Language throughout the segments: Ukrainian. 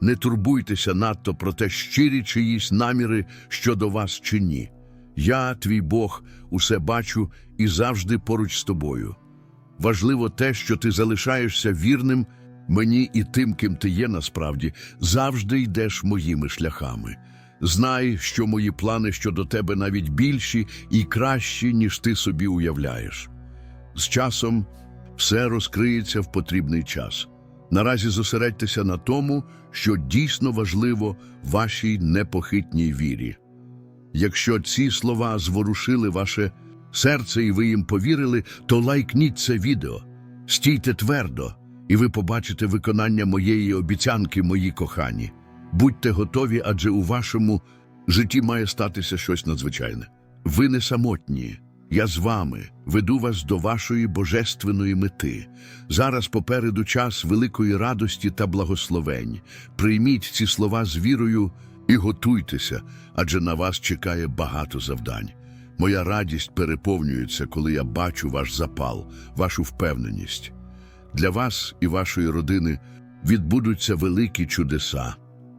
Не турбуйтеся надто про те, щирі чиїсь наміри щодо вас чи ні. Я, твій Бог, усе бачу і завжди поруч з тобою. Важливо те, що ти залишаєшся вірним мені і тим, ким ти є насправді, завжди йдеш моїми шляхами. Знай, що мої плани щодо тебе навіть більші і кращі, ніж ти собі уявляєш. З часом все розкриється в потрібний час. Наразі зосередьтеся на тому, що дійсно важливо вашій непохитній вірі. Якщо ці слова зворушили ваше серце і ви їм повірили, то лайкніть це відео, стійте твердо, і ви побачите виконання моєї обіцянки, мої кохані. Будьте готові, адже у вашому житті має статися щось надзвичайне. Ви не самотні. Я з вами веду вас до вашої божественної мети. Зараз попереду час великої радості та благословень. Прийміть ці слова з вірою і готуйтеся, адже на вас чекає багато завдань. Моя радість переповнюється, коли я бачу ваш запал, вашу впевненість. Для вас і вашої родини відбудуться великі чудеса.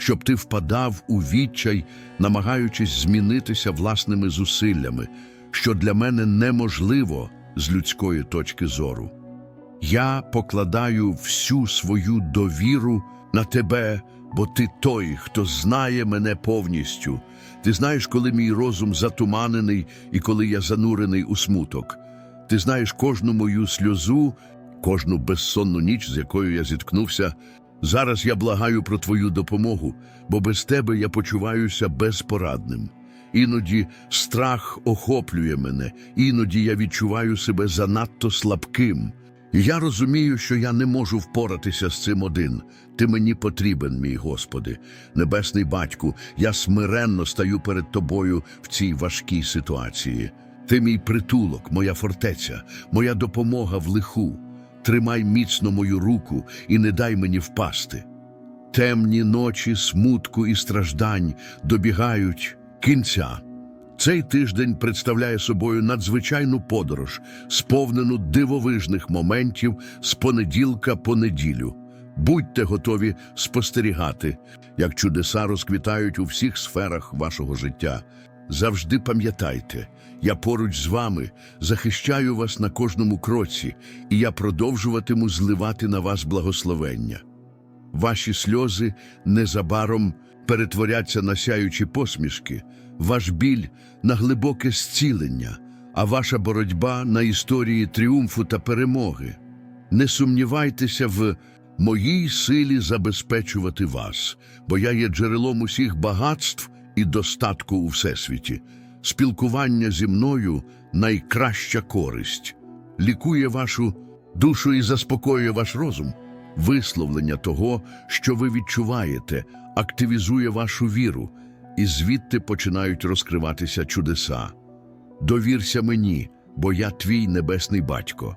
щоб ти впадав у відчай, намагаючись змінитися власними зусиллями, що для мене неможливо з людської точки зору. Я покладаю всю свою довіру на тебе, бо ти той, хто знає мене повністю. Ти знаєш, коли мій розум затуманений і коли я занурений у смуток. Ти знаєш кожну мою сльозу, кожну безсонну ніч, з якою я зіткнувся. Зараз я благаю про твою допомогу, бо без тебе я почуваюся безпорадним. Іноді страх охоплює мене, іноді я відчуваю себе занадто слабким. Я розумію, що я не можу впоратися з цим один. Ти мені потрібен, мій Господи. Небесний батьку, я смиренно стаю перед тобою в цій важкій ситуації. Ти мій притулок, моя фортеця, моя допомога в лиху. Тримай міцно мою руку і не дай мені впасти. Темні ночі смутку і страждань добігають кінця. Цей тиждень представляє собою надзвичайну подорож, сповнену дивовижних моментів з понеділка по неділю. Будьте готові спостерігати, як чудеса розквітають у всіх сферах вашого життя. Завжди пам'ятайте, я поруч з вами захищаю вас на кожному кроці, і я продовжуватиму зливати на вас благословення. Ваші сльози незабаром перетворяться на сяючі посмішки, ваш біль на глибоке зцілення, а ваша боротьба на історії тріумфу та перемоги. Не сумнівайтеся в моїй силі забезпечувати вас, бо я є джерелом усіх багатств і достатку у всесвіті. Спілкування зі мною найкраща користь, лікує вашу душу і заспокоює ваш розум. Висловлення того, що ви відчуваєте, активізує вашу віру, і звідти починають розкриватися чудеса. Довірся мені, бо я твій небесний батько.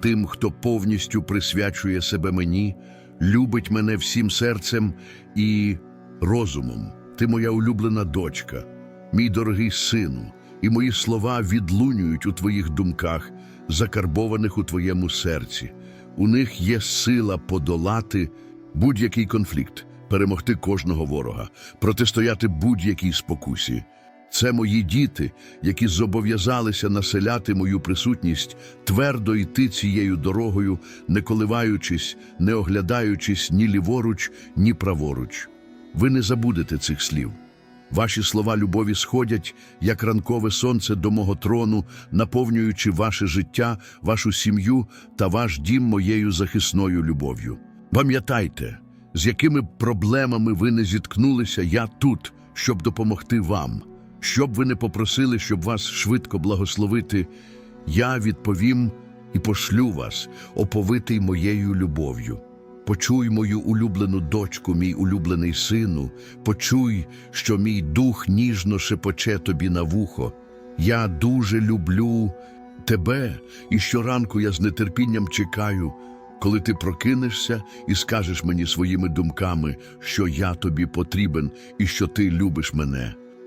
тим, хто повністю присвячує себе мені, любить мене всім серцем і розумом. Ти моя улюблена дочка, мій дорогий сину, і мої слова відлунюють у твоїх думках, закарбованих у твоєму серці. У них є сила подолати будь-який конфлікт, перемогти кожного ворога, протистояти будь-якій спокусі. Це мої діти, які зобов'язалися населяти мою присутність, твердо йти цією дорогою, не коливаючись, не оглядаючись ні ліворуч, ні праворуч. Ви не забудете цих слів. Ваші слова любові сходять, як ранкове сонце до мого трону, наповнюючи ваше життя, вашу сім'ю та ваш дім моєю захисною любов'ю. Пам'ятайте, з якими проблемами ви не зіткнулися, я тут, щоб допомогти вам. Щоб ви не попросили, щоб вас швидко благословити, я відповім і пошлю вас, оповитий моєю любов'ю. Почуй мою улюблену дочку, мій улюблений сину, почуй, що мій дух ніжно шепоче тобі на вухо. Я дуже люблю тебе, і щоранку я з нетерпінням чекаю, коли ти прокинешся і скажеш мені своїми думками, що я тобі потрібен і що ти любиш мене.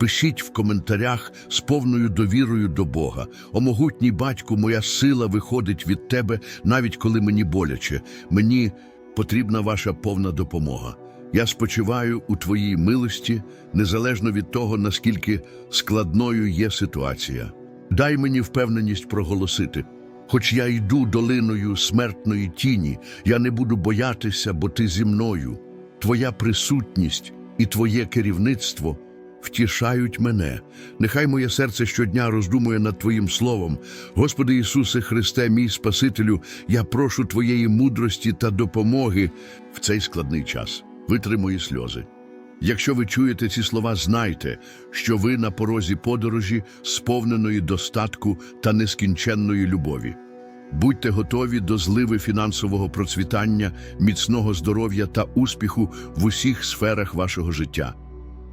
Пишіть в коментарях з повною довірою до Бога. О могутній батьку, моя сила виходить від тебе, навіть коли мені боляче. Мені потрібна ваша повна допомога. Я спочиваю у твоїй милості, незалежно від того, наскільки складною є ситуація. Дай мені впевненість проголосити. Хоч я йду долиною смертної тіні, я не буду боятися, бо ти зі мною. Твоя присутність і твоє керівництво втішають мене. Нехай моє серце щодня роздумує над Твоїм словом. Господи Ісусе Христе, мій Спасителю, я прошу Твоєї мудрості та допомоги в цей складний час. Витри сльози. Якщо ви чуєте ці слова, знайте, що ви на порозі подорожі, сповненої достатку та нескінченної любові. Будьте готові до зливи фінансового процвітання, міцного здоров'я та успіху в усіх сферах вашого життя.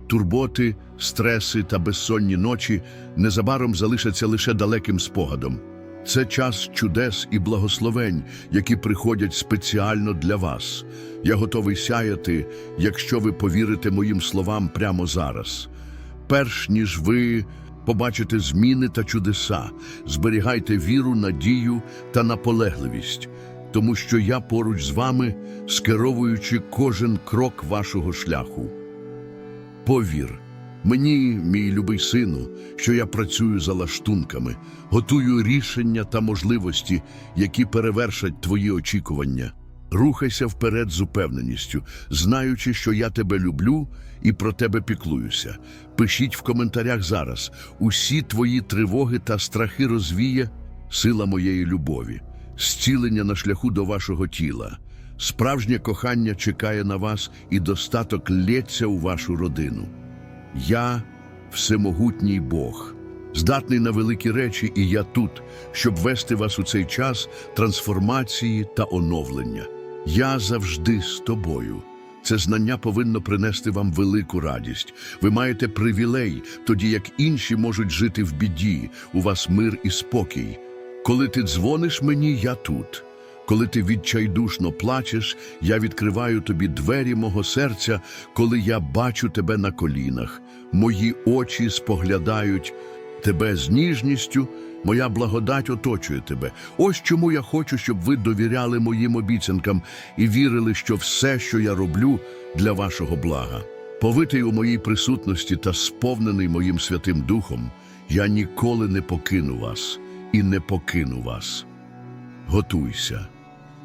Турботи, стреси та безсонні ночі незабаром залишаться лише далеким спогадом. Це час чудес і благословень, які приходять спеціально для вас. Я готовий сяяти, якщо ви повірите моїм словам прямо зараз. Перш ніж ви побачите зміни та чудеса, зберігайте віру, надію та наполегливість, тому що я поруч з вами, скеровуючи кожен крок вашого шляху. Повір, мені, мій любий сину, що я працюю за лаштунками, готую рішення та можливості, які перевершать твої очікування. Рухайся вперед з упевненістю, знаючи, що я тебе люблю і про тебе піклуюся. Пишіть в коментарях зараз. Усі твої тривоги та страхи розвіє сила моєї любові, зцілення на шляху до вашого тіла. Справжнє кохання чекає на вас і достаток лється у вашу родину. Я всемогутній Бог, здатний на великі речі, і я тут, щоб вести вас у цей час трансформації та оновлення. Я завжди з тобою. Це знання повинно принести вам велику радість. Ви маєте привілей, тоді як інші можуть жити в біді, у вас мир і спокій. Коли ти дзвониш мені, я тут. Коли ти відчайдушно плачеш, я відкриваю тобі двері мого серця, коли я бачу тебе на колінах. Мої очі споглядають тебе з ніжністю, моя благодать оточує тебе. Ось чому я хочу, щоб ви довіряли моїм обіцянкам і вірили, що все, що я роблю, для вашого блага. Повитий у моїй присутності та сповнений моїм Святим Духом, я ніколи не покину вас і не покину вас. Готуйся.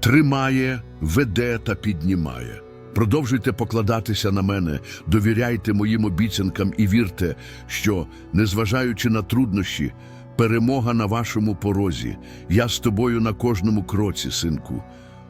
тримає, веде та піднімає. Продовжуйте покладатися на мене, довіряйте моїм обіцянкам і вірте, що, незважаючи на труднощі, перемога на вашому порозі, я з тобою на кожному кроці, синку.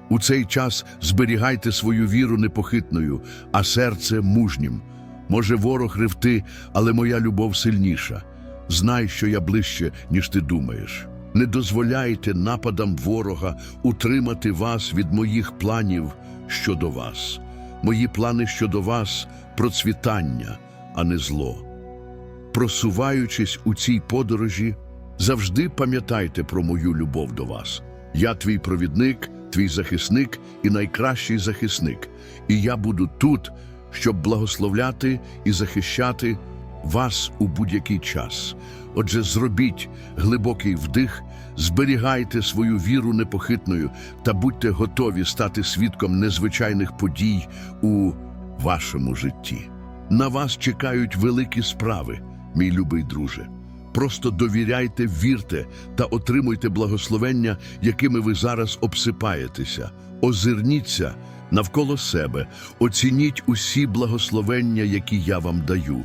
У цей час зберігайте свою віру непохитною, а серце мужнім. Може, ворог ревти, але моя любов сильніша. Знай, що я ближче, ніж ти думаєш. Не дозволяйте нападам ворога утримати вас від моїх планів щодо вас. Мої плани щодо вас процвітання, а не зло. Просуваючись у цій подорожі, завжди пам'ятайте про мою любов до вас. Я твій провідник, твій захисник і найкращий захисник, і я буду тут, щоб благословляти і захищати вас у будь-який час. Отже, зробіть глибокий вдих, зберігайте свою віру непохитною та будьте готові стати свідком незвичайних подій у вашому житті. На вас чекають великі справи, мій любий друже. Просто довіряйте, вірте та отримуйте благословення, якими ви зараз обсипаєтеся. Озирніться навколо себе, оцініть усі благословення, які я вам даю.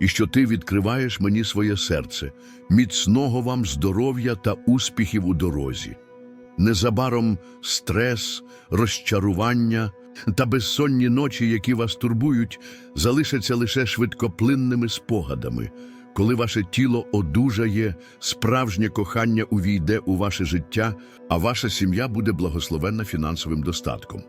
і що ти відкриваєш мені своє серце. Міцного вам здоров'я та успіхів у дорозі. Незабаром стрес, розчарування та безсонні ночі, які вас турбують, залишаться лише швидкоплинними спогадами. Коли ваше тіло одужає, справжнє кохання увійде у ваше життя, а ваша сім'я буде благословенна фінансовим достатком.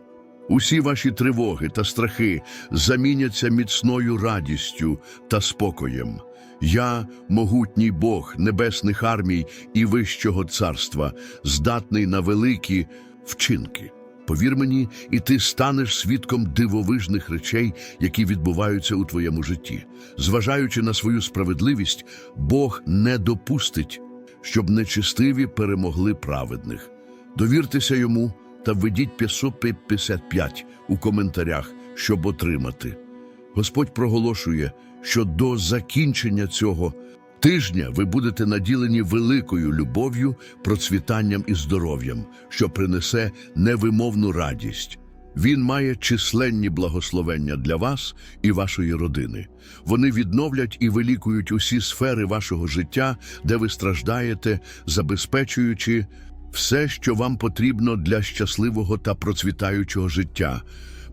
Усі ваші тривоги та страхи заміняться міцною радістю та спокоєм. Я, могутній Бог небесних армій і вищого царства, здатний на великі вчинки. Повір мені, і ти станеш свідком дивовижних речей, які відбуваються у твоєму житті. Зважаючи на свою справедливість, Бог не допустить, щоб нечистиві перемогли праведних. Довіртеся йому та введіть 555 у коментарях, щоб отримати. Господь проголошує, що до закінчення цього тижня ви будете наділені великою любов'ю, процвітанням і здоров'ям, що принесе невимовну радість. Він має численні благословення для вас і вашої родини. Вони відновлять і вилікують усі сфери вашого життя, де ви страждаєте, забезпечуючи все, що вам потрібно для щасливого та процвітаючого життя,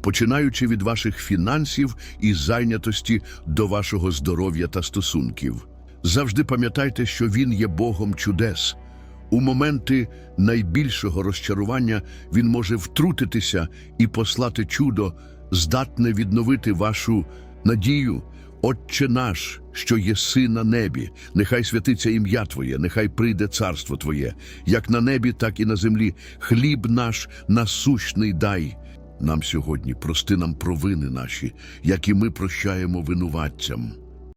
починаючи від ваших фінансів і зайнятості до вашого здоров'я та стосунків. Завжди пам'ятайте, що Він є Богом чудес. У моменти найбільшого розчарування Він може втрутитися і послати чудо, здатне відновити вашу надію. Отче наш, що єси на небі, нехай святиться ім'я Твоє, нехай прийде царство Твоє, як на небі, так і на землі. Хліб наш насущний дай нам сьогодні, прости нам провини наші, як і ми прощаємо винуватцям.